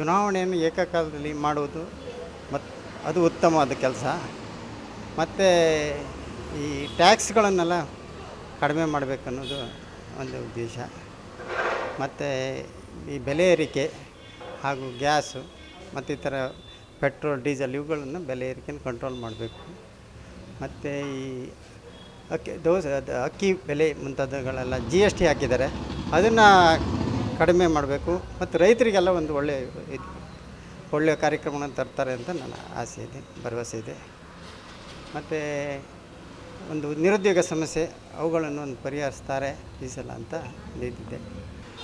ಚುನಾವಣೆಯನ್ನು ಏಕಕಾಲದಲ್ಲಿ ಮಾಡುವುದು ಮತ್ತು ಅದು ಉತ್ತಮವಾದ ಕೆಲಸ. ಮತ್ತು ಈ ಟ್ಯಾಕ್ಸ್ಗಳನ್ನೆಲ್ಲ ಕಡಿಮೆ ಮಾಡಬೇಕನ್ನೋದು ಒಂದು ಉದ್ದೇಶ. ಮತ್ತು ಈ ಬೆಲೆ ಏರಿಕೆ ಹಾಗೂ ಗ್ಯಾಸು ಮತ್ತಿತರ ಪೆಟ್ರೋಲ್, ಡೀಸೆಲ್ ಇವುಗಳನ್ನು ಬೆಲೆ ಏರಿಕೆಯನ್ನು ಕಂಟ್ರೋಲ್ ಮಾಡಬೇಕು. ಮತ್ತು ಈ ಅಕ್ಕಿ, ದೋಸೆ ಅದು ಅಕ್ಕಿ ಬೆಲೆ ಮುಂತಾದವುಗಳೆಲ್ಲ ಜಿ ಎಸ್ ಟಿ ಹಾಕಿದ್ದಾರೆ. ಅದನ್ನು ಕಡಿಮೆ ಮಾಡಬೇಕು ಮತ್ತು ರೈತರಿಗೆಲ್ಲ ಒಂದು ಒಳ್ಳೆಯ ಇದು ಒಳ್ಳೆಯ ಕಾರ್ಯಕ್ರಮನ ತರ್ತಾರೆ ಅಂತ ನನ್ನ ಆಸೆ ಇದೆ ಭರವಸೆ ಇದೆ. ಮತ್ತು ಒಂದು ನಿರುದ್ಯೋಗ ಸಮಸ್ಯೆ ಅವುಗಳನ್ನು ಒಂದು ಪರಿಹರಿಸ್ತಾರೆ ಈ ಸಲ ಅಂತ ನಿಂತಿದ್ದೆ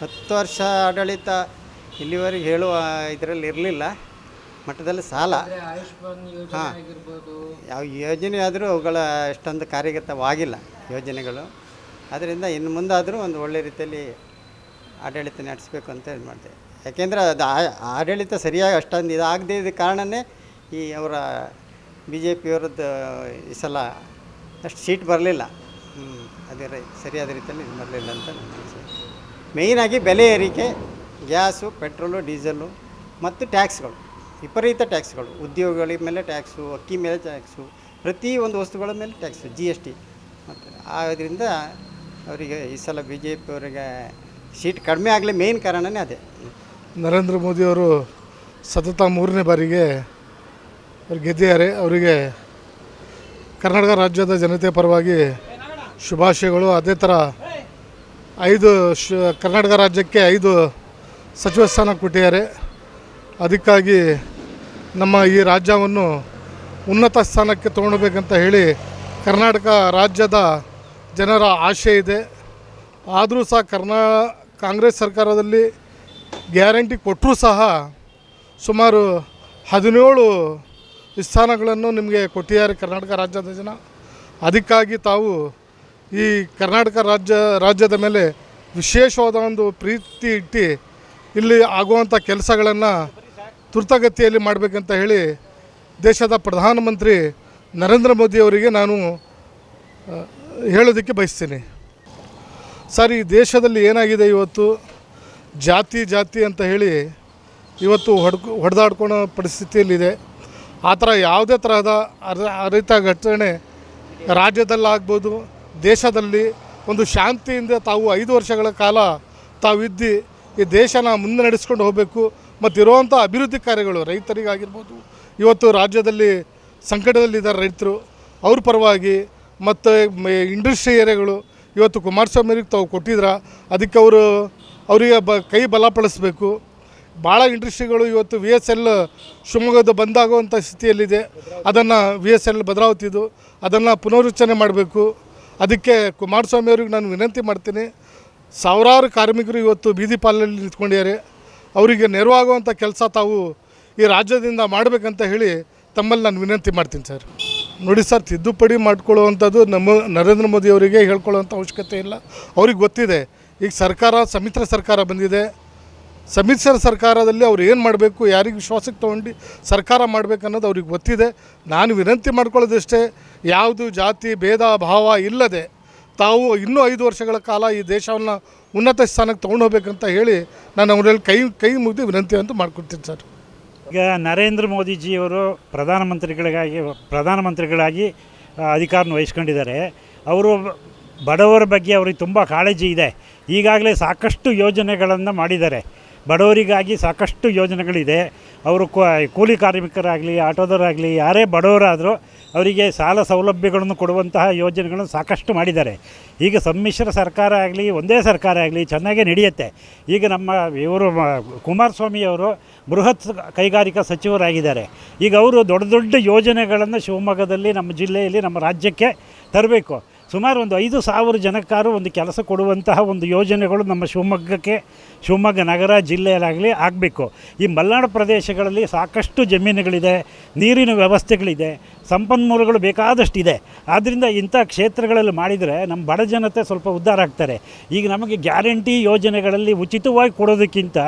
ಹತ್ತು ವರ್ಷ ಆಡಳಿತ ಇಲ್ಲಿವರೆಗೆ ಹೇಳುವ ಇದರಲ್ಲಿ ಇರಲಿಲ್ಲ ಮಟ್ಟದಲ್ಲಿ ಸಾಲ. ಹಾಂ. ಯಾವ ಯೋಜನೆ ಆದರೂ ಅವುಗಳ ಅಷ್ಟೊಂದು ಕಾರ್ಯಗತವಾಗಿಲ್ಲ ಯೋಜನೆಗಳು. ಅದರಿಂದ ಇನ್ನು ಮುಂದಾದರೂ ಒಂದು ಒಳ್ಳೆ ರೀತಿಯಲ್ಲಿ ಆಡಳಿತ ನಡೆಸಬೇಕು ಅಂತ ಇದು ಮಾಡಿದೆ. ಯಾಕೆಂದರೆ ಅದು ಆಡಳಿತ ಸರಿಯಾಗಿ ಅಷ್ಟೊಂದು ಇದಾಗದೇ ಇದ್ದ ಕಾರಣನೇ ಈ ಅವರ ಬಿ ಜೆ ಪಿಯವ್ರದ್ದು ಈ ಸಲ ಅಷ್ಟು ಸೀಟ್ ಬರಲಿಲ್ಲ. ಅದೇ ರೈ, ಸರಿಯಾದ ರೀತಿಯಲ್ಲಿ ಇದು ಬರಲಿಲ್ಲ ಅಂತ ನನ್ನ ಅನಿಸಿಕೆ ಮೇಯ್ನಾಗಿ ಬೆಲೆ ಏರಿಕೆ, ಗ್ಯಾಸು, ಪೆಟ್ರೋಲು, ಡೀಸೆಲು ಮತ್ತು ಟ್ಯಾಕ್ಸ್ಗಳು, ವಿಪರೀತ ಟ್ಯಾಕ್ಸ್ಗಳು, ಉದ್ಯೋಗಗಳ ಮೇಲೆ ಟ್ಯಾಕ್ಸು, ಅಕ್ಕಿ ಮೇಲೆ ಟ್ಯಾಕ್ಸು, ಪ್ರತಿ ಒಂದು ವಸ್ತುಗಳ ಮೇಲೆ ಟ್ಯಾಕ್ಸು ಜಿ ಎಸ್ ಟಿ ಮತ್ತು ಆದ್ದರಿಂದ ಅವರಿಗೆ ಈ ಸಲ ಬಿ ಜೆ ಪಿಯವರಿಗೆ ಸೀಟ್ ಕಡಿಮೆ ಆಗಲಿ ಮೇನ್ ಕಾರಣನೇ ಅದೇ. ನರೇಂದ್ರ ಮೋದಿಯವರು ಸತತ ಮೂರನೇ ಬಾರಿಗೆ ಅವ್ರು ಗೆದ್ದಿದ್ದಾರೆ. ಅವರಿಗೆ ಕರ್ನಾಟಕ ರಾಜ್ಯದ ಜನತೆ ಪರವಾಗಿ ಶುಭಾಶಯಗಳು. ಅದೇ ಥರ ಐದು ಶು, ಕರ್ನಾಟಕ ರಾಜ್ಯಕ್ಕೆ ಐದು ಸಚಿವ ಸ್ಥಾನ ಕೊಟ್ಟಿದ್ದಾರೆ. ಅದಕ್ಕಾಗಿ ನಮ್ಮ ಈ ರಾಜ್ಯವನ್ನು ಉನ್ನತ ಸ್ಥಾನಕ್ಕೆ ತೊಗೊಳ್ಬೇಕಂತ ಹೇಳಿ ಕರ್ನಾಟಕ ರಾಜ್ಯದ ಜನರ ಆಶೆ ಇದೆ. ಆದರೂ ಸಹ ಕರ್ನಾ ಕಾಂಗ್ರೆಸ್ ಸರ್ಕಾರದಲ್ಲಿ ಗ್ಯಾರಂಟಿ ಕೊಟ್ಟರೂ ಸಹ ಸುಮಾರು ಹದಿನೇಳು ಸ್ಥಾನಗಳನ್ನು ನಿಮಗೆ ಕೊಟ್ಟಿದ್ದಾರೆ ಕರ್ನಾಟಕ ರಾಜ್ಯದ ಜನ. ಅದಕ್ಕಾಗಿ ತಾವು ಈ ಕರ್ನಾಟಕ ರಾಜ್ಯ, ರಾಜ್ಯದ ಮೇಲೆ ವಿಶೇಷವಾದ ಒಂದು ಪ್ರೀತಿ ಇಟ್ಟು ಇಲ್ಲಿ ಆಗುವಂಥ ಕೆಲಸಗಳನ್ನು ತುರ್ತಗತಿಯಲ್ಲಿ ಮಾಡಬೇಕಂತ ಹೇಳಿ ದೇಶದ ಪ್ರಧಾನಮಂತ್ರಿ ನರೇಂದ್ರ ಮೋದಿಯವರಿಗೆ ನಾನು ಹೇಳೋದಕ್ಕೆ ಬಯಸ್ತೀನಿ. ಸರ್, ಈ ದೇಶದಲ್ಲಿ ಏನಾಗಿದೆ ಇವತ್ತು? ಜಾತಿ ಜಾತಿ ಅಂತ ಹೇಳಿ ಇವತ್ತು ಹೊಡ್ಕೊ ಹೊಡೆದಾಡ್ಕೊಳೋ ಪರಿಸ್ಥಿತಿಯಲ್ಲಿದೆ. ಆ ಥರ ಯಾವುದೇ ತರಹದ ಅರ, ಅರಿತ ಘಟನೆ ರಾಜ್ಯದಲ್ಲಾಗ್ಬೋದು, ದೇಶದಲ್ಲಿ ಒಂದು ಶಾಂತಿಯಿಂದ ತಾವು ಐದು ವರ್ಷಗಳ ಕಾಲ ತಾವು ಇದ್ದು ಈ ದೇಶನ ಮುಂದೆ ನಡೆಸ್ಕೊಂಡು ಹೋಗಬೇಕು. ಮತ್ತು ಇರುವಂಥ ಅಭಿವೃದ್ಧಿ ಕಾರ್ಯಗಳು ರೈತರಿಗಾಗಿರ್ಬೋದು, ಇವತ್ತು ರಾಜ್ಯದಲ್ಲಿ ಸಂಕಟದಲ್ಲಿದ್ದಾರೆ ರೈತರು. ಅವ್ರ ಪರವಾಗಿ ಮತ್ತು ಇಂಡಸ್ಟ್ರಿ ಏರಿಯಾಗಳು ಇವತ್ತು ಕುಮಾರಸ್ವಾಮಿಯವ್ರಿಗೆ ತಾವು ಕೊಟ್ಟಿದ್ರ, ಅದಕ್ಕೆ ಅವರು, ಅವರಿಗೆ ಬ, ಕೈ ಬಲಪಡಿಸಬೇಕು ಭಾಳ ಇಂಡಸ್ಟ್ರಿಗಳು ಇವತ್ತು ವಿ ಎಸ್ ಎಲ್ ಶಿವಮೊಗ್ಗದ ಬಂದಾಗುವಂಥ ಸ್ಥಿತಿಯಲ್ಲಿದೆ. ಅದನ್ನು ವಿ ಎಸ್ ಎಲ್ ಭದ್ರಾವತಿದು ಅದನ್ನು ಪುನರುಚ್ಚನೆ ಮಾಡಬೇಕು. ಅದಕ್ಕೆ ಕುಮಾರಸ್ವಾಮಿಯವ್ರಿಗೆ ನಾನು ವಿನಂತಿ ಮಾಡ್ತೀನಿ. ಸಾವಿರಾರು ಕಾರ್ಮಿಕರು ಇವತ್ತು ಬೀದಿ ಪಾಲಲ್ಲಿ ನಿಂತ್ಕೊಂಡಿದ್ದಾರೆ. ಅವರಿಗೆ ನೆರವಾಗುವಂಥ ಕೆಲಸ ತಾವು ಈ ರಾಜ್ಯದಿಂದ ಮಾಡಬೇಕಂತ ಹೇಳಿ ತಮ್ಮಲ್ಲಿ ನಾನು ವಿನಂತಿ ಮಾಡ್ತೀನಿ ಸರ್. ನೋಡಿ ಸರ್, ತಿದ್ದುಪಡಿ ಮಾಡ್ಕೊಳ್ಳುವಂಥದ್ದು ನಮ್ಮ ನರೇಂದ್ರ ಮೋದಿ ಅವರಿಗೆ ಹೇಳ್ಕೊಳ್ಳುವಂಥ ಅವಶ್ಯಕತೆ ಇಲ್ಲ. ಅವ್ರಿಗೆ ಗೊತ್ತಿದೆ, ಈಗ ಸರ್ಕಾರ, ಸಮಿತ್ರ ಸರ್ಕಾರ ಬಂದಿದೆ. ಸಮ್ಮಿಶ್ರ ಸರ್ಕಾರದಲ್ಲಿ ಅವ್ರು ಏನು ಮಾಡಬೇಕು, ಯಾರಿಗೆ ವಿಶ್ವಾಸಕ್ಕೆ ತೊಗೊಂಡು ಸರ್ಕಾರ ಮಾಡಬೇಕನ್ನೋದು ಅವ್ರಿಗೆ ಗೊತ್ತಿದೆ. ನಾನು ವಿನಂತಿ ಮಾಡ್ಕೊಳ್ಳೋದಷ್ಟೇ, ಯಾವುದು ಜಾತಿ, ಭೇದ, ಭಾವ ಇಲ್ಲದೆ ತಾವು ಇನ್ನೂ ಐದು ವರ್ಷಗಳ ಕಾಲ ಈ ದೇಶವನ್ನು ಉನ್ನತ ಸ್ಥಾನಕ್ಕೆ ತೊಗೊಂಡು ಹೋಗ್ಬೇಕಂತ ಹೇಳಿ ನಾನು ಅವರಲ್ಲಿ ಕೈ ಕೈ ಮುಗಿದು ವಿನಂತಿ ಅಂತ ಮಾಡ್ಕೊಡ್ತೀನಿ ಸರ್. ಈಗ ನರೇಂದ್ರ ಮೋದಿಜಿಯವರು ಪ್ರಧಾನಮಂತ್ರಿಗಳಿಗಾಗಿ, ಪ್ರಧಾನಮಂತ್ರಿಗಳಾಗಿ ಅಧಿಕಾರನ ವಹಿಸ್ಕೊಂಡಿದ್ದಾರೆ. ಅವರು ಬಡವರ ಬಗ್ಗೆ ಅವ್ರಿಗೆ ತುಂಬ ಕಾಳಜಿ ಇದೆ. ಈಗಾಗಲೇ ಸಾಕಷ್ಟು ಯೋಜನೆಗಳನ್ನು ಮಾಡಿದ್ದಾರೆ. ಬಡವರಿಗಾಗಿ ಸಾಕಷ್ಟು ಯೋಜನೆಗಳಿದೆ. ಅವರು ಕೂಲಿ ಕಾರ್ಮಿಕರಾಗಲಿ, ಆಟೋದವರಾಗಲಿ, ಯಾರೇ ಬಡವರಾದರೂ ಅವರಿಗೆ ಸಾಲ ಸೌಲಭ್ಯಗಳನ್ನು ಕೊಡುವಂತಹ ಯೋಜನೆಗಳನ್ನು ಸಾಕಷ್ಟು ಮಾಡಿದ್ದಾರೆ. ಈಗ ಸಮ್ಮಿಶ್ರ ಸರ್ಕಾರ ಆಗಲಿ, ಒಂದೇ ಸರ್ಕಾರ ಆಗಲಿ ಚೆನ್ನಾಗೇ ನಡೆಯುತ್ತೆ. ಈಗ ನಮ್ಮ ಇವರು ಮ- ಕುಮಾರಸ್ವಾಮಿ ಅವರು ಬೃಹತ್ ಕೈಗಾರಿಕಾ ಸಚಿವರಾಗಿದ್ದಾರೆ. ಈಗ ಅವರು ದೊಡ್ಡ ದೊಡ್ಡ ಯೋಜನೆಗಳನ್ನು ಶಿವಮೊಗ್ಗದಲ್ಲಿ, ನಮ್ಮ ಜಿಲ್ಲೆಯಲ್ಲಿ, ನಮ್ಮ ರಾಜ್ಯಕ್ಕೆ ತರಬೇಕು. ಸುಮಾರು ಒಂದು ಐದು ಸಾವಿರ ಜನಕ್ಕಾರು ಒಂದು ಕೆಲಸ ಕೊಡುವಂತಹ ಒಂದು ಯೋಜನೆಗಳು ನಮ್ಮ ಶಿವಮೊಗ್ಗಕ್ಕೆ, ಶಿವಮೊಗ್ಗ ನಗರ ಜಿಲ್ಲೆಯಲ್ಲಾಗಲಿ ಆಗಬೇಕು. ಈ ಮಲೆನಾಡು ಪ್ರದೇಶಗಳಲ್ಲಿ ಸಾಕಷ್ಟು ಜಮೀನುಗಳಿದೆ, ನೀರಿನ ವ್ಯವಸ್ಥೆಗಳಿದೆ, ಸಂಪನ್ಮೂಲಗಳು ಬೇಕಾದಷ್ಟಿದೆ. ಆದ್ದರಿಂದ ಇಂಥ ಕ್ಷೇತ್ರಗಳಲ್ಲಿ ಮಾಡಿದರೆ ನಮ್ಮ ಬಡ ಜನತೆ ಸ್ವಲ್ಪ ಉದ್ಧಾರ ಆಗ್ತಾರೆ. ಈಗ ನಮಗೆ ಗ್ಯಾರಂಟಿ ಯೋಜನೆಗಳಲ್ಲಿ ಉಚಿತವಾಗಿ ಕೊಡೋದಕ್ಕಿಂತ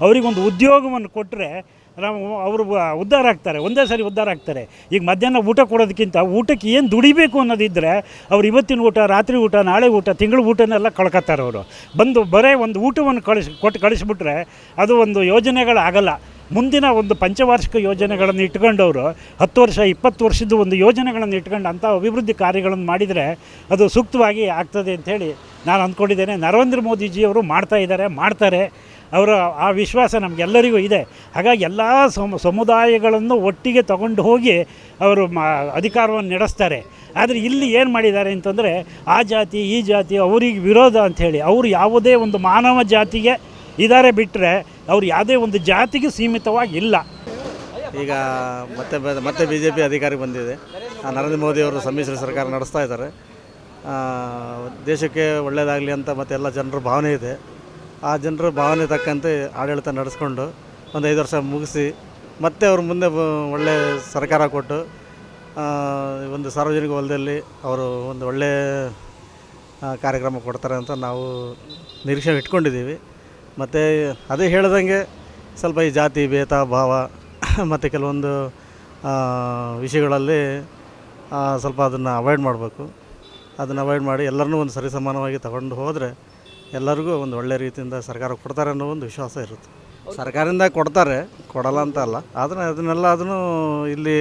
ಅವರಿಗೊಂದು ಉದ್ಯೋಗವನ್ನು ಕೊಟ್ಟರೆ ನಾವು ಅವರು ಉದ್ಧಾರ ಆಗ್ತಾರೆ, ಒಂದೇ ಸರಿ ಉದ್ಧಾರ ಆಗ್ತಾರೆ. ಈಗ ಮಧ್ಯಾಹ್ನ ಊಟ ಕೊಡೋದಕ್ಕಿಂತ ಊಟಕ್ಕೆ ಏನು ದುಡಿಬೇಕು ಅನ್ನೋದಿದ್ದರೆ ಅವ್ರು ಇವತ್ತಿನ ಊಟ, ರಾತ್ರಿ ಊಟ, ನಾಳೆ ಊಟ, ತಿಂಗಳ ಊಟನೆಲ್ಲ ಕಳ್ಕೊತಾರೆ ಅವರು. ಬಂದು ಬರೇ ಒಂದು ಊಟವನ್ನು ಕಳಿಸಿ, ಕೊಟ್ಟು ಕಳಿಸ್ಬಿಟ್ರೆ ಅದು ಒಂದು ಯೋಜನೆಗಳಾಗಲ್ಲ. ಮುಂದಿನ ಒಂದು ಪಂಚವಾರ್ಷಿಕ ಯೋಜನೆಗಳನ್ನು ಇಟ್ಕೊಂಡವರು, ಹತ್ತು ವರ್ಷ, ಇಪ್ಪತ್ತು ವರ್ಷದ ಒಂದು ಯೋಜನೆಗಳನ್ನು ಇಟ್ಕೊಂಡು ಅಂಥ ಅಭಿವೃದ್ಧಿ ಕಾರ್ಯಗಳನ್ನು ಮಾಡಿದರೆ ಅದು ಸೂಕ್ತವಾಗಿ ಆಗ್ತದೆ ಅಂಥೇಳಿ ನಾನು ಅಂದ್ಕೊಂಡಿದ್ದೇನೆ. ನರೇಂದ್ರ ಮೋದಿಜಿಯವರು ಮಾಡ್ತಾ ಇದ್ದಾರೆ, ಮಾಡ್ತಾರೆ. ಅವರ ಆ ವಿಶ್ವಾಸ ನಮಗೆಲ್ಲರಿಗೂ ಇದೆ. ಹಾಗಾಗಿ ಎಲ್ಲ ಸಮ, ಸಮುದಾಯಗಳನ್ನು ಒಟ್ಟಿಗೆ ತಗೊಂಡು ಹೋಗಿ ಅವರು ಮಾ, ಅಧಿಕಾರವನ್ನು ನಡೆಸ್ತಾರೆ. ಆದರೆ ಇಲ್ಲಿ ಏನು ಮಾಡಿದ್ದಾರೆ ಅಂತಂದರೆ ಆ ಜಾತಿ, ಈ ಜಾತಿ, ಅವರಿಗೆ ವಿರೋಧ ಅಂಥೇಳಿ ಅವರು ಯಾವುದೇ ಒಂದು ಮಾನವ ಜಾತಿಗೆ ಇದ್ದಾರೆ ಬಿಟ್ಟರೆ ಅವ್ರು ಯಾವುದೇ ಒಂದು ಜಾತಿಗೆ ಸೀಮಿತವಾಗಿಲ್ಲ. ಈಗ ಮತ್ತೆ ಮತ್ತೆ ಬಿ ಜೆ ಪಿ ಅಧಿಕಾರಿ ಬಂದಿದೆ. ನರೇಂದ್ರ ಮೋದಿ ಅವರು ಸಮ್ಮಿಶ್ರ ಸರ್ಕಾರ ನಡೆಸ್ತಾ ಇದ್ದಾರೆ. ದೇಶಕ್ಕೆ ಒಳ್ಳೆಯದಾಗಲಿ ಅಂತ ಮತ್ತೆ ಎಲ್ಲ ಜನರ ಭಾವನೆ ಇದೆ. ಆ ಜನರ ಭಾವನೆ ತಕ್ಕಂತೆ ಆಡಳಿತ ನಡೆಸ್ಕೊಂಡು ಒಂದು ಐದು ವರ್ಷ ಮುಗಿಸಿ ಮತ್ತೆ ಅವ್ರ ಮುಂದೆ ಒಳ್ಳೆ ಸರ್ಕಾರ ಕೊಟ್ಟು ಒಂದು ಸಾರ್ವಜನಿಕ ಹೊಲದಲ್ಲಿ ಅವರು ಒಂದು ಒಳ್ಳೆ ಕಾರ್ಯಕ್ರಮ ಕೊಡ್ತಾರೆ ಅಂತ ನಾವು ನಿರೀಕ್ಷೆ ಇಟ್ಕೊಂಡಿದ್ದೀವಿ. ಮತ್ತು ಅದೇ ಹೇಳ್ದಂಗೆ ಸ್ವಲ್ಪ ಈ ಜಾತಿ ಭೇದ ಭಾವ ಮತ್ತು ಕೆಲವೊಂದು ವಿಷಯಗಳಲ್ಲಿ ಸ್ವಲ್ಪ ಅದನ್ನು ಅವಾಯ್ಡ್ ಮಾಡಬೇಕು. ಅದನ್ನು ಅವಾಯ್ಡ್ ಮಾಡಿ ಎಲ್ಲರನ್ನೂ ಒಂದು ಸರಿಸಮಾನವಾಗಿ ತಗೊಂಡು ಹೋದರೆ ಎಲ್ಲರಿಗೂ ಒಂದು ಒಳ್ಳೆ ರೀತಿಯಿಂದ ಸರ್ಕಾರ ಕೊಡ್ತಾರೆ ಅನ್ನೋ ಒಂದು ವಿಶ್ವಾಸ ಇರುತ್ತೆ. ಸರ್ಕಾರದಿಂದ ಕೊಡ್ತಾರೆ, ಕೊಡಲ್ಲ ಅಂತ ಅಲ್ಲ. ಆದರೆ ಅದನ್ನೆಲ್ಲ ಅದನ್ನು ಇಲ್ಲಿ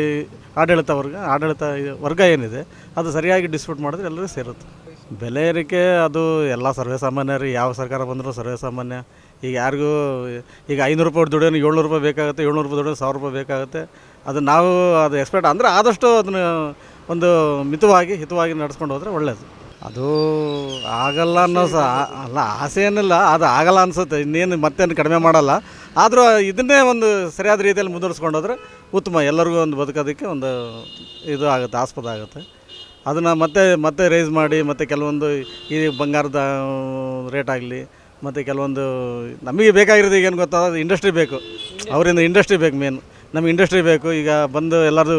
ಆಡಳಿತ ವರ್ಗ ಆಡಳಿತ ವರ್ಗ ಏನಿದೆ, ಅದು ಸರಿಯಾಗಿ ಡಿಸ್ಪ್ಯೂಟ್ ಮಾಡಿದ್ರೆ ಎಲ್ಲರಿಗೂ ಸೇರುತ್ತೆ. ಬೆಲೆ ಏರಿಕೆ ಅದು ಎಲ್ಲ ಸರ್ವೇ ಸಾಮಾನ್ಯರು ಯಾವ ಸರ್ಕಾರ ಬಂದರೂ ಸರ್ವೇ ಸಾಮಾನ್ಯ. ಈಗ ಯಾರಿಗೂ, ಈಗ ಐನೂರು ರೂಪಾಯಿ ದುಡಿಯೋನು ಏಳ್ನೂರು ರೂಪಾಯಿ ಬೇಕಾಗುತ್ತೆ, ಏಳ್ನೂರು ರೂಪಾಯಿ ದುಡಿಯೋನು ಸಾವಿರ ರೂಪಾಯಿ ಬೇಕಾಗುತ್ತೆ. ಅದು ನಾವು ಅದು ಎಕ್ಸ್ಪೆಕ್ಟ್ ಅಂದರೆ ಆದಷ್ಟು ಅದನ್ನು ಒಂದು ಮಿತವಾಗಿ, ಹಿತವಾಗಿ ನಡೆಸ್ಕೊಂಡು ಹೋದರೆ ಒಳ್ಳೆಯದು ಅದು ಆಗಲ್ಲ ಅನ್ನೋ ಸಹ ಅಲ್ಲ, ಆಸೆ ಏನಿಲ್ಲ, ಅದು ಆಗಲ್ಲ ಅನ್ಸುತ್ತೆ. ಇನ್ನೇನು ಮತ್ತೇನು ಕಡಿಮೆ ಮಾಡಲ್ಲ. ಆದರೂ ಇದನ್ನೇ ಒಂದು ಸರಿಯಾದ ರೀತಿಯಲ್ಲಿ ಮುಂದುವರಿಸ್ಕೊಂಡೋದ್ರೆ ಉತ್ತಮ. ಎಲ್ಲರಿಗೂ ಒಂದು ಬದುಕೋದಕ್ಕೆ ಒಂದು ಇದು ಆಗುತ್ತೆ, ಆಸ್ಪದ ಆಗುತ್ತೆ. ಅದನ್ನು ಮತ್ತೆ ಮತ್ತೆ ರೈಸ್ ಮಾಡಿ, ಮತ್ತು ಕೆಲವೊಂದು ಈ ಬಂಗಾರದ ರೇಟ್ ಆಗಲಿ, ಮತ್ತು ಕೆಲವೊಂದು ನಮಗೆ ಬೇಕಾಗಿರೋದು ಈಗ ಏನು ಗೊತ್ತಾ? ಇಂಡಸ್ಟ್ರಿ ಬೇಕು. ಅವರಿಂದ ಇಂಡಸ್ಟ್ರಿ ಬೇಕು ಮೇನ್ ನಮಗೆ ಇಂಡಸ್ಟ್ರಿ ಬೇಕು. ಈಗ ಬಂದು ಎಲ್ಲರೂ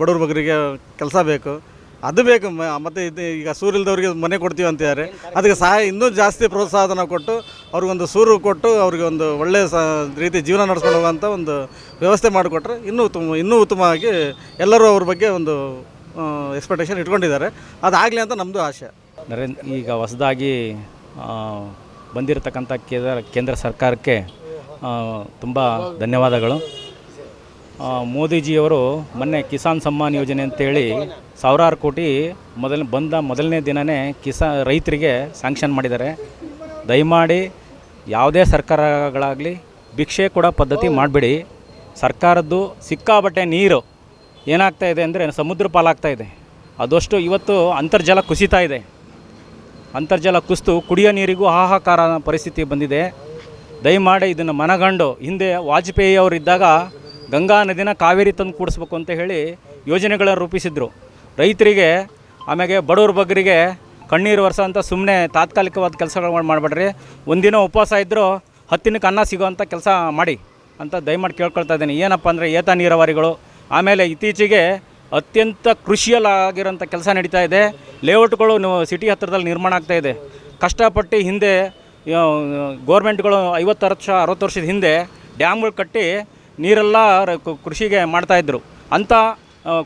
ಬಡವ್ರ ಬಗ್ಗರಿಗೆ ಕೆಲಸ ಬೇಕು. ಅದು ಬೇಕು ಮ- ಮತ್ತು ಇದು ಈಗ ಸೂರಿಲ್ದವ್ರಿಗೆ ಮನೆ ಕೊಡ್ತೀವಿ ಅಂತಿದ್ದಾರೆ ಅದಕ್ಕೆ ಸಹಾಯ ಇನ್ನೂ ಜಾಸ್ತಿ ಪ್ರೋತ್ಸಾಹನ ಕೊಟ್ಟು ಅವ್ರಿಗೊಂದು ಸೂರು ಕೊಟ್ಟು ಅವ್ರಿಗೆ ಒಂದು ಒಳ್ಳೆಯ ಸ, ರೀತಿ ಜೀವನ ನಡೆಸ್ಕೊಂಡು ಹೋಗುವಂಥ ಒಂದು ವ್ಯವಸ್ಥೆ ಮಾಡಿಕೊಟ್ರೆ ಇನ್ನೂ ಉತ್ತಮ, ಇನ್ನೂ ಉತ್ತಮವಾಗಿ ಎಲ್ಲರೂ ಅವ್ರ ಬಗ್ಗೆ ಒಂದು ಎಕ್ಸ್ಪೆಕ್ಟೇಷನ್ ಇಟ್ಕೊಂಡಿದ್ದಾರೆ. ಅದಾಗಲಿ ಅಂತ ನಮ್ಮದು ಆಶೆ. ನರೇಂದ್ರ, ಈಗ ಹೊಸದಾಗಿ ಬಂದಿರತಕ್ಕಂಥ ಕೇಂದ್ರ ಕೇಂದ್ರ ಸರ್ಕಾರಕ್ಕೆ ತುಂಬ ಧನ್ಯವಾದಗಳು. ಮೋದಿಜಿಯವರು ಮೊನ್ನೆ ಕಿಸಾನ್ ಸಮ್ಮಾನ್ ಯೋಜನೆ ಅಂತೇಳಿ ಸಾವಿರಾರು ಕೋಟಿ ಮೊದಲ, ಬಂದ ಮೊದಲನೇ ದಿನವೇ ಕಿಸಾ, ರೈತರಿಗೆ ಸ್ಯಾಂಕ್ಷನ್ ಮಾಡಿದ್ದಾರೆ. ದಯಮಾಡಿ ಯಾವುದೇ ಸರ್ಕಾರಗಳಾಗಲಿ ಭಿಕ್ಷೆ ಕೊಡೋ ಪದ್ಧತಿ ಮಾಡಬೇಡಿ. ಸರ್ಕಾರದ್ದು ಸಿಕ್ಕಾಬಟ್ಟೆ ನೀರು ಏನಾಗ್ತಾ ಇದೆ ಅಂದರೆ ಸಮುದ್ರ ಪಾಲಾಗ್ತಾ ಇದೆ. ಅದಷ್ಟು ಇವತ್ತು ಅಂತರ್ಜಲ ಕುಸಿತಾ ಇದೆ. ಅಂತರ್ಜಲ ಕುಸಿತು ಕುಡಿಯೋ ನೀರಿಗೂ ಹಾಹಾಕಾರ ಪರಿಸ್ಥಿತಿ ಬಂದಿದೆ. ದಯಮಾಡಿ ಇದನ್ನು ಮನಗಂಡು ಹಿಂದೆ ವಾಜಪೇಯಿ ಅವರು ಇದ್ದಾಗ ಗಂಗಾ ನದಿನ ಕಾವೇರಿ ತಂದು ಕೂಡಿಸ್ಬೇಕು ಅಂತ ಹೇಳಿ ಯೋಜನೆಗಳನ್ನು ರೂಪಿಸಿದ್ರು. ರೈತರಿಗೆ ಆಮೇಲೆ ಬಡವ್ರ ಬಗ್ಗರಿಗೆ ಕಣ್ಣೀರು ವರ್ಷ ಅಂತ ಸುಮ್ಮನೆ ತಾತ್ಕಾಲಿಕವಾದ ಕೆಲಸಗಳು ಮಾಡಬೇಡ್ರಿ. ಒಂದಿನ ಉಪವಾಸ ಇದ್ದರೂ ಹತ್ತಿನಕ್ಕೆ ಅನ್ನ ಸಿಗೋವಂಥ ಕೆಲಸ ಮಾಡಿ ಅಂತ ದಯಮಾಡಿ ಕೇಳ್ಕೊಳ್ತಾ ಇದ್ದೀನಿ. ಏನಪ್ಪ ಅಂದರೆ ಏತ ನೀರಾವರಿಗಳು, ಆಮೇಲೆ ಇತ್ತೀಚೆಗೆ ಅತ್ಯಂತ ಕೃಷಿಯಲ್ಲಿ ಆಗಿರೋಂಥ ಕೆಲಸ ನಡೀತಾ ಇದೆ. ಲೇಔಟ್ಗಳು ಸಿಟಿ ಹತ್ತಿರದಲ್ಲಿ ನಿರ್ಮಾಣ ಆಗ್ತಾ ಇದೆ. ಕಷ್ಟಪಟ್ಟು ಹಿಂದೆ ಗೋರ್ಮೆಂಟ್ಗಳು ಐವತ್ತು ವರ್ಷ, ಅರವತ್ತು ವರ್ಷದ ಹಿಂದೆ ಡ್ಯಾಮ್ಗಳು ಕಟ್ಟಿ ನೀರೆಲ್ಲ ಕೃಷಿಗೆ ಮಾಡ್ತಾಯಿದ್ರು ಅಂಥ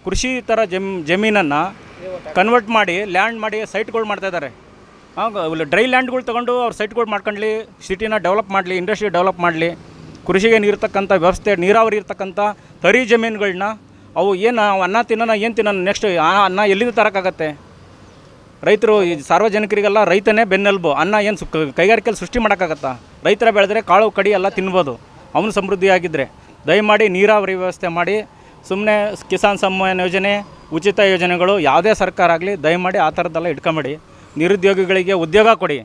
ಕೃಷಿ ಥರ ಜಮ್, ಜಮೀನನ್ನು ಕನ್ವರ್ಟ್ ಮಾಡಿ ಲ್ಯಾಂಡ್ ಮಾಡಿ ಸೈಟ್ಗಳು ಮಾಡ್ತಾಯಿದ್ದಾರೆ ಡ್ರೈ ಲ್ಯಾಂಡ್ಗಳು ತೊಗೊಂಡು ಅವ್ರು ಸೈಟ್ಗಳು ಮಾಡ್ಕೊಂಡ್ಲಿ ಸಿಟಿನ ಡೆವಲಪ್ ಮಾಡಲಿ ಇಂಡಸ್ಟ್ರಿ ಡೆವಲಪ್ ಮಾಡಲಿ, ಕೃಷಿಗೆ ನೀರ್ತಕ್ಕಂಥ ವ್ಯವಸ್ಥೆ, ನೀರಾವರಿ ಇರ್ತಕ್ಕಂಥ ತರಿ ಜಮೀನುಗಳನ್ನ ಅವು ಏನು ಅನ್ನ ತಿನ್ನೋಣ ಏನು ತಿನ್ನೋಣ ನೆಕ್ಸ್ಟ್ ಆ ಅನ್ನ ಎಲ್ಲಿಂದ ತರೋಕ್ಕಾಗತ್ತೆ? ರೈತರು, ಈ ಸಾರ್ವಜನಿಕರಿಗೆಲ್ಲ ರೈತನೇ ಬೆನ್ನೆಲುಬು. ಅನ್ನ ಏನು ಸು ಕೈಗಾರಿಕೆಯಲ್ಲಿ ಸೃಷ್ಟಿ ಮಾಡೋಕ್ಕಾಗತ್ತಾ? ರೈತರ ಬೆಳೆದ್ರೆ ಕಾಳು, ಕಡಿ ಎಲ್ಲ ತಿನ್ಬೋದು. ಅವನು ಸಮೃದ್ಧಿಯಾಗಿದ್ದರೆ ದಯಮಾಡಿ ನೀರಾವರಿ ವ್ಯವಸ್ಥೆ ಮಾಡಿ ಸುಮ್ಮನೆ ಕಿಸಾನ್ ಸಮ್ಮಾನ್ ಯೋಜನೆ, ಉಚಿತ ಯೋಜನೆಗಳು ಯಾವುದೇ ಸರ್ಕಾರ ಆಗಲಿ, ದಯಮಾಡಿ ಆ ಥರದ್ದೆಲ್ಲ ಇಟ್ಕೊಂಬಿಡಿ. ನಿರುದ್ಯೋಗಿಗಳಿಗೆ ಉದ್ಯೋಗ ಕೊಡಿ.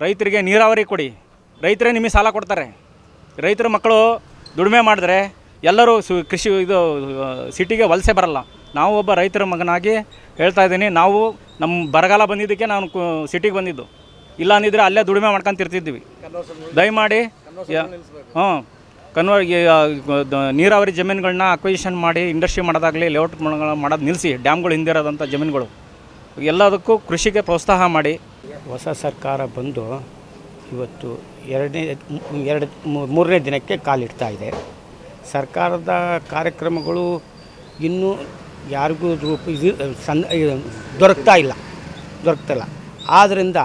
ರೈತರಿಗೆ ನೀರಾವರಿ ಕೊಡಿ. ರೈತರೇ ನಿಮಗೆ ಸಾಲ ಕೊಡ್ತಾರೆ. ರೈತರ ಮಕ್ಕಳು ದುಡಿಮೆ ಮಾಡಿದ್ರೆ ಎಲ್ಲರೂ ಸು ಕೃಷಿ ಇದು, ಸಿಟಿಗೆ ವಲಸೆ ಬರಲ್ಲ. ನಾವು ಒಬ್ಬ ರೈತರ ಮಗನಾಗಿ ಹೇಳ್ತಾ ಇದ್ದೀನಿ, ನಾವು ನಮ್ಮ ಬರಗಾಲ ಬಂದಿದ್ದಕ್ಕೆ ನಾನು ಸಿಟಿಗೆ ಬಂದಿದ್ದು. ಇಲ್ಲ ಅಂದಿದ್ರೆ ಅಲ್ಲೇ ದುಡಿಮೆ ಮಾಡ್ಕೊಂತಿರ್ತಿದ್ವಿ. ದಯಮಾಡಿ ಹ್ಞೂ ಕನ್ವರ್ ನೀರಾವರಿ ಜಮೀನುಗಳನ್ನ ಅಕ್ವಿಷನ್ ಮಾಡಿ ಇಂಡಸ್ಟ್ರಿ ಮಾಡೋದಾಗಲಿ ಲೇಔಟ್ ಮಾಡೋದು ನಿಲ್ಲಿಸಿ ಡ್ಯಾಮ್ಗಳು ಹಿಂದಿರೋದಂಥ ಜಮೀನುಗಳು. ಎಲ್ಲದಕ್ಕೂ ಕೃಷಿಗೆ ಪ್ರೋತ್ಸಾಹ ಮಾಡಿ. ಹೊಸ ಸರ್ಕಾರ ಬಂದು ಇವತ್ತು ಎರಡನೇ, ಎರಡು ಮೂರನೇ ದಿನಕ್ಕೆ ಕಾಲಿಡ್ತಾ ಇದೆ. ಸರ್ಕಾರದ ಕಾರ್ಯಕ್ರಮಗಳು ಇನ್ನೂ ಯಾರಿಗೂ ರೂಪ, ಇದು ದೊರಕ್ತಾ ಇಲ್ಲ ದೊರಕ್ತಿಲ್ಲ ಆದ್ದರಿಂದ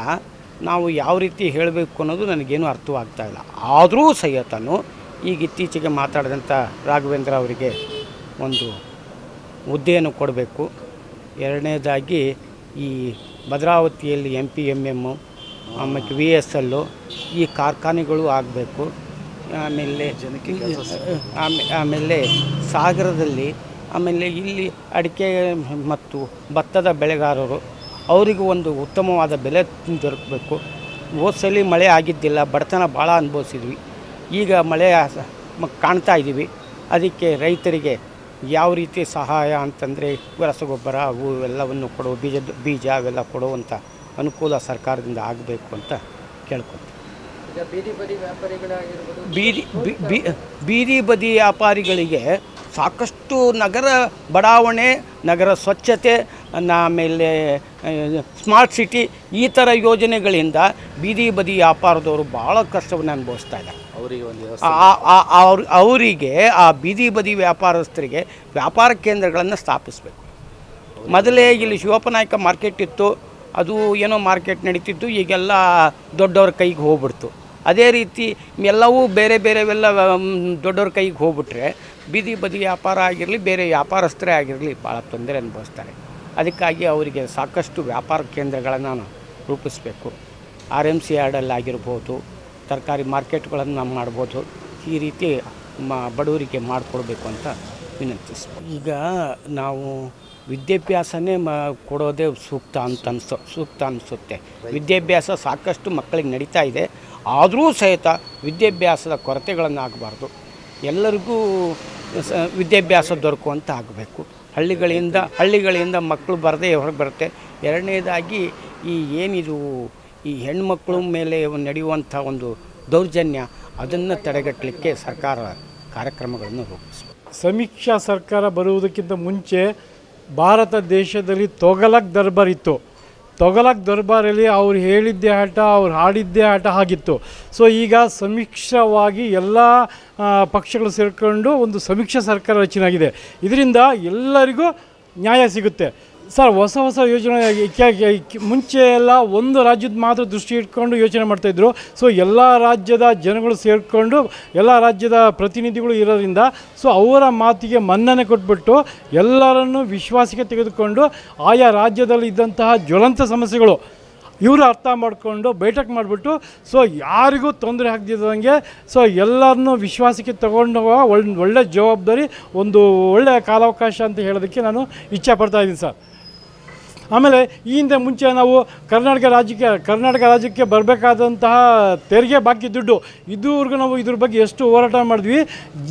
ನಾವು ಯಾವ ರೀತಿ ಹೇಳಬೇಕು ಅನ್ನೋದು ನನಗೇನು ಅರ್ಥವಾಗ್ತಾ ಇಲ್ಲ. ಆದರೂ ಸಹಿತನು ಈಗ ಇತ್ತೀಚೆಗೆ ಮಾತಾಡಿದಂಥ ರಾಘವೇಂದ್ರ ಅವರಿಗೆ ಒಂದು ಹುದ್ದೆಯನ್ನು ಕೊಡಬೇಕು. ಎರಡನೇದಾಗಿ ಈ ಭದ್ರಾವತಿಯಲ್ಲಿ ಎಂ ಪಿ ಎಂ ಎಮ್ಮು ಆಮೇಲೆ ವಿ ಎಸ್ ಎಲ್ಲು ಈ ಕಾರ್ಖಾನೆಗಳು ಆಗಬೇಕು. ಆಮೇಲೆ ಜನಕ್ಕೆ ಆಮೇಲೆ ಸಾಗರದಲ್ಲಿ ಆಮೇಲೆ ಇಲ್ಲಿ ಅಡಿಕೆ ಮತ್ತು ಭತ್ತದ ಬೆಳೆಗಾರರು ಅವರಿಗೂ ಒಂದು ಉತ್ತಮವಾದ ಬೆಲೆ ದೊರಕಬೇಕು. ಹೋದ್ಸಲಿ ಮಳೆ ಆಗಿದ್ದಿಲ್ಲ ಬಡತನ ಭಾಳ ಅನುಭವಿಸಿದ್ವಿ. ಈಗ ಮಳೆ ಕಾಣ್ತಾ ಇದ್ದೀವಿ. ಅದಕ್ಕೆ ರೈತರಿಗೆ ಯಾವ ರೀತಿ ಸಹಾಯ ಅಂತಂದರೆ ರಸಗೊಬ್ಬರ ಅವು ಎಲ್ಲವನ್ನು ಕೊಡೋ ಬೀಜ ಬೀಜ ಅವೆಲ್ಲ ಕೊಡುವಂಥ ಅನುಕೂಲ ಸರ್ಕಾರದಿಂದ ಆಗಬೇಕು ಅಂತ ಕೇಳ್ಕೊತೀವಿ ಬೀದಿ ಬಿ- ಬಿ- ಬೀದಿ ಬದಿ ವ್ಯಾಪಾರಿಗಳಿಗೆ ಸಾಕಷ್ಟು ನಗರ ಬಡಾವಣೆ ನಗರ ಸ್ವಚ್ಛತೆ ಆಮೇಲೆ ಸ್ಮಾರ್ಟ್ ಸಿಟಿ ಈ ಥರ ಯೋಜನೆಗಳಿಂದ ಬೀದಿ ಬದಿ ವ್ಯಾಪಾರದವರು ಭಾಳ ಕಷ್ಟವನ್ನು ಅನುಭವಿಸ್ತಾ ಇದ್ದಾರೆ. ಆ- ಆ- ಅವ್ರ, ಅವರಿಗೆ ಆ ಬೀದಿ ಬದಿ ವ್ಯಾಪಾರಸ್ಥರಿಗೆ ವ್ಯಾಪಾರ ಕೇಂದ್ರಗಳನ್ನು ಸ್ಥಾಪಿಸಬೇಕು. ಮೊದಲೇ ಇಲ್ಲಿ ಶಿವಪ್ಪನಾಯಕ ಮಾರ್ಕೆಟ್ ಇತ್ತು, ಅದು ಏನೋ ಮಾರ್ಕೆಟ್ ನಡೀತಿತ್ತು, ಈಗೆಲ್ಲ ದೊಡ್ಡವ್ರ ಕೈಗೆ ಹೋಗ್ಬಿಡ್ತು. ಅದೇ ರೀತಿ ಎಲ್ಲವೂ ಬೇರೆ ಬೇರೆವೆಲ್ಲ ದೊಡ್ಡವ್ರ ಕೈಗೆ ಹೋಗ್ಬಿಟ್ರೆ ಬೀದಿ ಬದಿ ವ್ಯಾಪಾರ ಆಗಿರಲಿ, ಬೇರೆ ವ್ಯಾಪಾರಸ್ಥರೇ ಆಗಿರಲಿ ಭಾಳ ತೊಂದರೆ ಅನುಭವಿಸ್ತಾರೆ. ಅದಕ್ಕಾಗಿ ಅವರಿಗೆ ಸಾಕಷ್ಟು ವ್ಯಾಪಾರ ಕೇಂದ್ರಗಳನ್ನು ರೂಪಿಸಬೇಕು. ಆರ್ ಎಂ ಸಿ ಯಾರ್ಡಲ್ಲಾಗಿರ್ಬೋದು ತರಕಾರಿ ಮಾರ್ಕೆಟ್ಗಳನ್ನು ನಾವು ಮಾಡ್ಬೋದು. ಈ ರೀತಿ ಮ ಬಡವರಿಗೆ ಮಾಡಿಕೊಡ್ಬೇಕು ಅಂತ ವಿನಂತಿಸ್ಬೋದು. ಈಗ ನಾವು ವಿದ್ಯಾಭ್ಯಾಸನೇ ಮ, ಕೊಡೋದೇ ಸೂಕ್ತ ಅಂತ ಅನ್ಸೋ, ಸೂಕ್ತ ಅನಿಸುತ್ತೆ. ವಿದ್ಯಾಭ್ಯಾಸ ಸಾಕಷ್ಟು ಮಕ್ಕಳಿಗೆ ನಡೀತಾ ಇದೆ. ಆದರೂ ಸಹಿತ ವಿದ್ಯಾಭ್ಯಾಸದ ಕೊರತೆಗಳನ್ನು ಆಗಬಾರ್ದು ಎಲ್ಲರಿಗೂ ಸ, ವಿದ್ಯಾಭ್ಯಾಸ ದೊರಕುವಂತ ಆಗಬೇಕು. ಹಳ್ಳಿಗಳಿಂದ ಹಳ್ಳಿಗಳಿಂದ ಮಕ್ಕಳು ಬರದೇ ಹೊರಗೆ ಬರುತ್ತೆ. ಎರಡನೇದಾಗಿ ಈ ಏನಿದು ಈ ಹೆಣ್ಮಕ್ಳ ಮೇಲೆ ನಡೆಯುವಂಥ ಒಂದು ದೌರ್ಜನ್ಯ ಅದನ್ನು ತಡೆಗಟ್ಟಲಿಕ್ಕೆ ಸರ್ಕಾರ ಕಾರ್ಯಕ್ರಮಗಳನ್ನು ರೂಪಿಸಬೇಕು ಸಮೀಕ್ಷಾ ಸರ್ಕಾರ ಬರುವುದಕ್ಕಿಂತ ಮುಂಚೆ ಭಾರತ ದೇಶದಲ್ಲಿ ತೊಗಲಕ್ ದರ್ಬಾರ್ ಇತ್ತು. ತೊಗಲಕ್ ದರ್ಬಾರಲ್ಲಿ ಅವ್ರು ಹೇಳಿದ್ದೇ ಆಟ, ಅವ್ರು ಹಾಡಿದ್ದೇ ಆಟ ಆಗಿತ್ತು. ಸೊ ಈಗ ಸಮೀಕ್ಷವಾಗಿ ಎಲ್ಲ ಪಕ್ಷಗಳು ಸೇರಿಕೊಂಡು ಒಂದು ಸಮೀಕ್ಷಾ ಸರ್ಕಾರ ರಚನೆ ಇದರಿಂದ ಎಲ್ಲರಿಗೂ ನ್ಯಾಯ ಸಿಗುತ್ತೆ. ಸರ್, ಹೊಸ ಹೊಸ ಯೋಜನೆ ಮುಂಚೆ ಎಲ್ಲ ಒಂದು ರಾಜ್ಯದ ಮಾತ್ರ ದೃಷ್ಟಿ ಇಟ್ಕೊಂಡು ಯೋಚನೆ ಮಾಡ್ತಾಯಿದ್ರು ಸೊ ಎಲ್ಲ ರಾಜ್ಯದ ಜನಗಳು ಸೇರಿಕೊಂಡು ಎಲ್ಲ ರಾಜ್ಯದ ಪ್ರತಿನಿಧಿಗಳು ಇರೋದ್ರಿಂದ ಸೊ ಅವರ ಮಾತಿಗೆ ಮನ್ನಣೆ ಕೊಟ್ಬಿಟ್ಟು ಎಲ್ಲರನ್ನು ವಿಶ್ವಾಸಕ್ಕೆ ತೆಗೆದುಕೊಂಡು ಆಯಾ ರಾಜ್ಯದಲ್ಲಿ ಇದ್ದಂತಹ ಜ್ವಲಂತ ಸಮಸ್ಯೆಗಳು ಇವರು ಅರ್ಥ ಮಾಡಿಕೊಂಡು ಬೈಠಕ್ ಮಾಡಿಬಿಟ್ಟು ಸೊ ಯಾರಿಗೂ ತೊಂದರೆ ಆಗದಿದ್ದಂಗೆ ಸೊ ಎಲ್ಲರನ್ನು ವಿಶ್ವಾಸಕ್ಕೆ ತಗೊಂಡು ಒಳ್ಳೆ ಜವಾಬ್ದಾರಿ ಒಂದು ಒಳ್ಳೆಯ ಕಾಲಾವಕಾಶ ಅಂತ ಹೇಳೋದಕ್ಕೆ ನಾನು ಇಚ್ಛೆ ಪಡ್ತಾಯಿದ್ದೀನಿ ಸರ್. ಆಮೇಲೆ ಈ ಹಿಂದೆ ಮುಂಚೆ ನಾವು ಕರ್ನಾಟಕ ರಾಜ್ಯಕ್ಕೆ ಕರ್ನಾಟಕ ರಾಜ್ಯಕ್ಕೆ ಬರಬೇಕಾದಂತಹ ತೆರಿಗೆ ಬಾಕಿ ದುಡ್ಡು, ಇದುವರೆಗೂ ನಾವು ಇದ್ರ ಬಗ್ಗೆ ಎಷ್ಟು ಹೋರಾಟ ಮಾಡಿದ್ವಿ,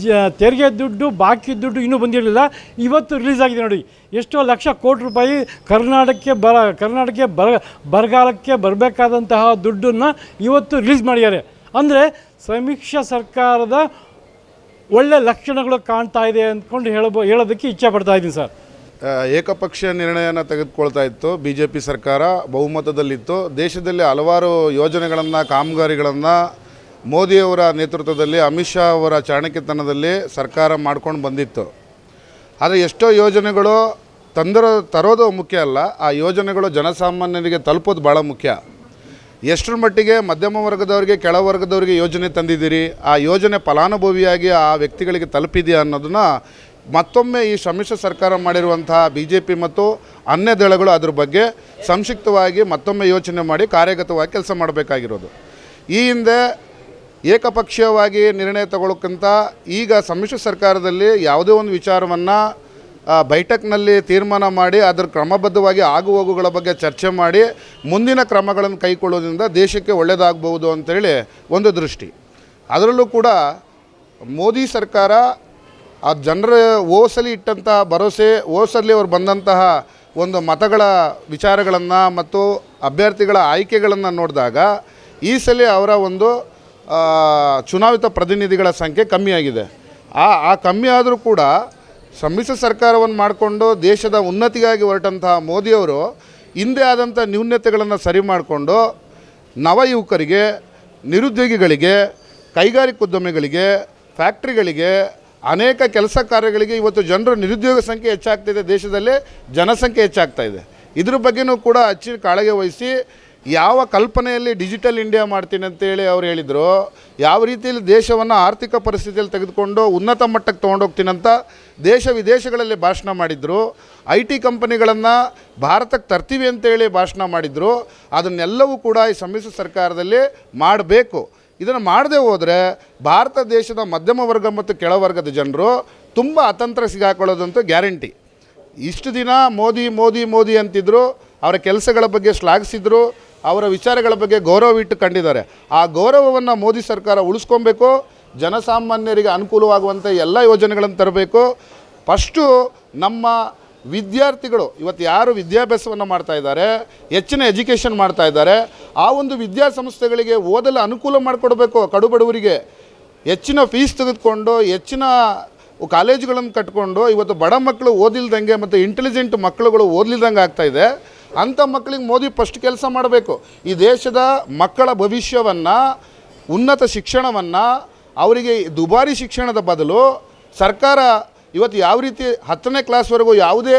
ಜ, ತೆರಿಗೆ ದುಡ್ಡು, ಬಾಕಿ ದುಡ್ಡು ಇನ್ನೂ ಬಂದಿರಲಿಲ್ಲ. ಇವತ್ತು ರಿಲೀಸ್ ಆಗಿದೆ ನೋಡಿ. ಎಷ್ಟೋ ಲಕ್ಷ ಕೋಟಿ ರೂಪಾಯಿ ಕರ್ನಾಟಕಕ್ಕೆ ಬರ ಕರ್ನಾಟಕಕ್ಕೆ ಬರ, ಬರಗಾಲಕ್ಕೆ ಬರಬೇಕಾದಂತಹ ದುಡ್ಡನ್ನು ಇವತ್ತು ರಿಲೀಸ್ ಮಾಡಿದ್ದಾರೆ. ಅಂದರೆ ಸಮೀಕ್ಷಾ ಸರ್ಕಾರದ ಒಳ್ಳೆ ಲಕ್ಷಣಗಳು ಕಾಣ್ತಾ ಇದೆ ಅಂದ್ಕೊಂಡು ಹೇಳಬೋ, ಹೇಳೋದಕ್ಕೆ ಇಚ್ಛೆ ಪಡ್ತಾ ಇದ್ದೀನಿ ಸರ್. ಏಕಪಕ್ಷೀಯ ನಿರ್ಣಯನ ತೆಗೆದುಕೊಳ್ತಾ ಇತ್ತು. ಬಿ ಜೆ ಪಿ ಸರ್ಕಾರ ಬಹುಮತದಲ್ಲಿತ್ತು. ದೇಶದಲ್ಲಿ ಹಲವಾರು ಯೋಜನೆಗಳನ್ನು, ಕಾಮಗಾರಿಗಳನ್ನು ಮೋದಿಯವರ ನೇತೃತ್ವದಲ್ಲಿ, ಅಮಿತ್ ಶಾ ಅವರ ಚಾಣಕ್ಯತನದಲ್ಲಿ ಸರ್ಕಾರ ಮಾಡ್ಕೊಂಡು ಬಂದಿತ್ತು. ಆದರೆ ಎಷ್ಟೋ ಯೋಜನೆಗಳು ತಂದರೋ, ತರೋದು ಮುಖ್ಯ ಅಲ್ಲ. ಆ ಯೋಜನೆಗಳು ಜನಸಾಮಾನ್ಯರಿಗೆ ತಲುಪೋದು ಭಾಳ ಮುಖ್ಯ. ಎಷ್ಟರ ಮಟ್ಟಿಗೆ ಮಧ್ಯಮ ವರ್ಗದವರಿಗೆ, ಕೆಳ ವರ್ಗದವರಿಗೆ ಯೋಜನೆ ತಂದಿದ್ದೀರಿ? ಆ ಯೋಜನೆ ಫಲಾನುಭವಿಯಾಗಿ ಆ ವ್ಯಕ್ತಿಗಳಿಗೆ ತಲುಪಿದೆಯಾ ಅನ್ನೋದನ್ನ ಮತ್ತೊಮ್ಮೆ ಈ ಸಮ್ಮಿಶ್ರ ಸರ್ಕಾರ ಮಾಡಿರುವಂತಹ ಬಿ ಜೆ ಪಿ ಮತ್ತು ಅನ್ಯ ದಳಗಳು ಅದ್ರ ಬಗ್ಗೆ ಸಂಕ್ಷಿಪ್ತವಾಗಿ ಮತ್ತೊಮ್ಮೆ ಯೋಚನೆ ಮಾಡಿ ಕಾರ್ಯಗತವಾಗಿ ಕೆಲಸ ಮಾಡಬೇಕಾಗಿರೋದು. ಈ ಹಿಂದೆ ಏಕಪಕ್ಷೀಯವಾಗಿ ನಿರ್ಣಯ ತಗೊಳ್ಳೋಕ್ಕಿಂತ ಈಗ ಸಮ್ಮಿಶ್ರ ಸರ್ಕಾರದಲ್ಲಿ ಯಾವುದೇ ಒಂದು ವಿಚಾರವನ್ನು ಬೈಠಕ್ನಲ್ಲಿ ತೀರ್ಮಾನ ಮಾಡಿ ಅದರ ಕ್ರಮಬದ್ಧವಾಗಿ ಆಗುಹೋಗುಗಳ ಬಗ್ಗೆ ಚರ್ಚೆ ಮಾಡಿ ಮುಂದಿನ ಕ್ರಮಗಳನ್ನು ಕೈಗೊಳ್ಳೋದ್ರಿಂದ ದೇಶಕ್ಕೆ ಒಳ್ಳೆಯದಾಗಬಹುದು ಅಂತೇಳಿ ಒಂದು ದೃಷ್ಟಿ. ಅದರಲ್ಲೂ ಕೂಡ ಮೋದಿ ಸರ್ಕಾರ ಆ ಜನರ ಓಸಲಿ ಇಟ್ಟಂತಹ ಭರವಸೆ, ಓಸಲಿ ಅವ್ರು ಬಂದಂತಹ ಒಂದು ಮತಗಳ ವಿಚಾರಗಳನ್ನು ಮತ್ತು ಅಭ್ಯರ್ಥಿಗಳ ಆಯ್ಕೆಗಳನ್ನು ನೋಡಿದಾಗ ಈ ಸಲ ಅವರ ಒಂದು ಚುನಾವಿತ ಪ್ರತಿನಿಧಿಗಳ ಸಂಖ್ಯೆ ಕಮ್ಮಿಯಾಗಿದೆ ಆ ಆ ಕಮ್ಮಿ ಆದರೂ ಕೂಡ ಸಮ್ಮಿಶ್ರ ಸರ್ಕಾರವನ್ನು ಮಾಡಿಕೊಂಡು ದೇಶದ ಉನ್ನತಿಗಾಗಿ ಹೊರಟಂತಹ ಮೋದಿಯವರು ಹಿಂದೆ ಆದಂಥ ನ್ಯೂನ್ಯತೆಗಳನ್ನು ಸರಿ ಮಾಡಿಕೊಂಡು ನವ ಯುವಕರಿಗೆ, ನಿರುದ್ಯೋಗಿಗಳಿಗೆ, ಕೈಗಾರಿಕೋದ್ಯಮಿಗಳಿಗೆ, ಫ್ಯಾಕ್ಟ್ರಿಗಳಿಗೆ ಅನೇಕ ಕೆಲಸ ಕಾರ್ಯಗಳಿಗೆ ಇವತ್ತು ಜನರು ನಿರುದ್ಯೋಗ ಸಂಖ್ಯೆ ಹೆಚ್ಚಾಗ್ತಿದೆ ದೇಶದಲ್ಲೇ, ಜನಸಂಖ್ಯೆ ಹೆಚ್ಚಾಗ್ತಾ ಇದೆ. ಇದ್ರ ಬಗ್ಗೆನೂ ಕೂಡ ಅಚ್ಚಿ ಕಾಳಗೆ ವಹಿಸಿ ಯಾವ ಕಲ್ಪನೆಯಲ್ಲಿ ಡಿಜಿಟಲ್ ಇಂಡಿಯಾ ಮಾಡ್ತೀನಿ ಅಂತೇಳಿ ಅವ್ರು ಹೇಳಿದರು, ಯಾವ ರೀತಿಯಲ್ಲಿ ದೇಶವನ್ನು ಆರ್ಥಿಕ ಪರಿಸ್ಥಿತಿಯಲ್ಲಿ ತೆಗೆದುಕೊಂಡು ಉನ್ನತ ಮಟ್ಟಕ್ಕೆ ತೊಗೊಂಡೋಗ್ತೀನಿ ಅಂತ ದೇಶ ವಿದೇಶಗಳಲ್ಲಿ ಭಾಷಣ ಮಾಡಿದರು. ಐ ಟಿ ಕಂಪನಿಗಳನ್ನು ಭಾರತಕ್ಕೆ ತರ್ತೀವಿ ಅಂತೇಳಿ ಭಾಷಣ ಮಾಡಿದರು. ಅದನ್ನೆಲ್ಲವೂ ಕೂಡ ಈ ಸಮ್ಮಿಶ್ರ ಸರ್ಕಾರದಲ್ಲಿ ಮಾಡಬೇಕು. ಇದನ್ನು ಮಾಡದೆ ಹೋದರೆ ಭಾರತ ದೇಶದ ಮಧ್ಯಮ ವರ್ಗ ಮತ್ತು ಕೆಳವರ್ಗದ ಜನರು ತುಂಬ ಅತಂತ್ರ ಸಿಗಾಕೊಳ್ಳೋದಂತ ಗ್ಯಾರಂಟಿ. ಇಷ್ಟು ದಿನ ಮೋದಿ ಮೋದಿ ಮೋದಿ ಅಂತಿದ್ರು, ಅವರ ಕೆಲಸಗಳ ಬಗ್ಗೆ ಶ್ಲಾಘಿಸಿದ್ರು, ಅವರ ವಿಚಾರಗಳ ಬಗ್ಗೆ ಗೌರವ ಇಟ್ಟು ಕಂಡಿದ್ದಾರೆ. ಆ ಗೌರವವನ್ನು ಮೋದಿ ಸರ್ಕಾರ ಉಳಿಸ್ಕೊಬೇಕು, ಜನಸಾಮಾನ್ಯರಿಗೆ ಅನುಕೂಲವಾಗುವಂಥ ಎಲ್ಲ ಯೋಜನೆಗಳನ್ನು ತರಬೇಕು. ಫಸ್ಟು ನಮ್ಮ ವಿದ್ಯಾರ್ಥಿಗಳು, ಇವತ್ತು ಯಾರು ವಿದ್ಯಾಭ್ಯಾಸವನ್ನು ಮಾಡ್ತಾ ಇದ್ದಾರೆ, ಹೆಚ್ಚಿನ ಎಜುಕೇಷನ್ ಮಾಡ್ತಾ ಇದ್ದಾರೆ, ಆ ಒಂದು ವಿದ್ಯಾಸಂಸ್ಥೆಗಳಿಗೆ ಓದಲು ಅನುಕೂಲ ಮಾಡಿಕೊಡ್ಬೇಕು ಕಡುಬಡವರಿಗೆ ಹೆಚ್ಚಿನ ಫೀಸ್ ತೆಗೆದುಕೊಂಡು, ಹೆಚ್ಚಿನ ಕಾಲೇಜುಗಳನ್ನು ಕಟ್ಕೊಂಡು, ಇವತ್ತು ಬಡ ಮಕ್ಕಳು ಓದಿಲ್ದಂಗೆ ಮತ್ತು ಇಂಟೆಲಿಜೆಂಟ್ ಮಕ್ಕಳುಗಳು ಆಗ್ತಾ ಇದೆ. ಅಂಥ ಮಕ್ಕಳಿಗೆ ಮೋದಿ ಫಸ್ಟ್ ಕೆಲಸ ಮಾಡಬೇಕು. ಈ ದೇಶದ ಮಕ್ಕಳ ಭವಿಷ್ಯವನ್ನು, ಉನ್ನತ ಶಿಕ್ಷಣವನ್ನು, ಅವರಿಗೆ ದುಬಾರಿ ಶಿಕ್ಷಣದ ಬದಲು ಸರ್ಕಾರ ಇವತ್ತು ಯಾವ ರೀತಿ ಹತ್ತನೇ ಕ್ಲಾಸ್ವರೆಗೂ ಯಾವುದೇ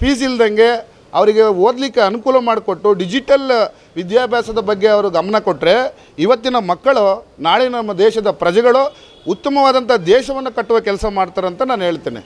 ಫೀಸ್ ಇಲ್ದಂಗೆ ಅವರಿಗೆ ಓದಲಿಕ್ಕೆ ಅನುಕೂಲ ಮಾಡಿಕೊಟ್ಟು ಡಿಜಿಟಲ್ ವಿದ್ಯಾಭ್ಯಾಸದ ಬಗ್ಗೆ ಅವರು ಗಮನ ಕೊಟ್ಟರೆ ಇವತ್ತಿನ ಮಕ್ಕಳು, ನಾಳೆ ನಮ್ಮ ದೇಶದ ಪ್ರಜೆಗಳು ಉತ್ತಮವಾದಂಥ ದೇಶವನ್ನು ಕಟ್ಟುವ ಕೆಲಸ ಮಾಡ್ತಾರಂತ ನಾನು ಹೇಳ್ತೇನೆ.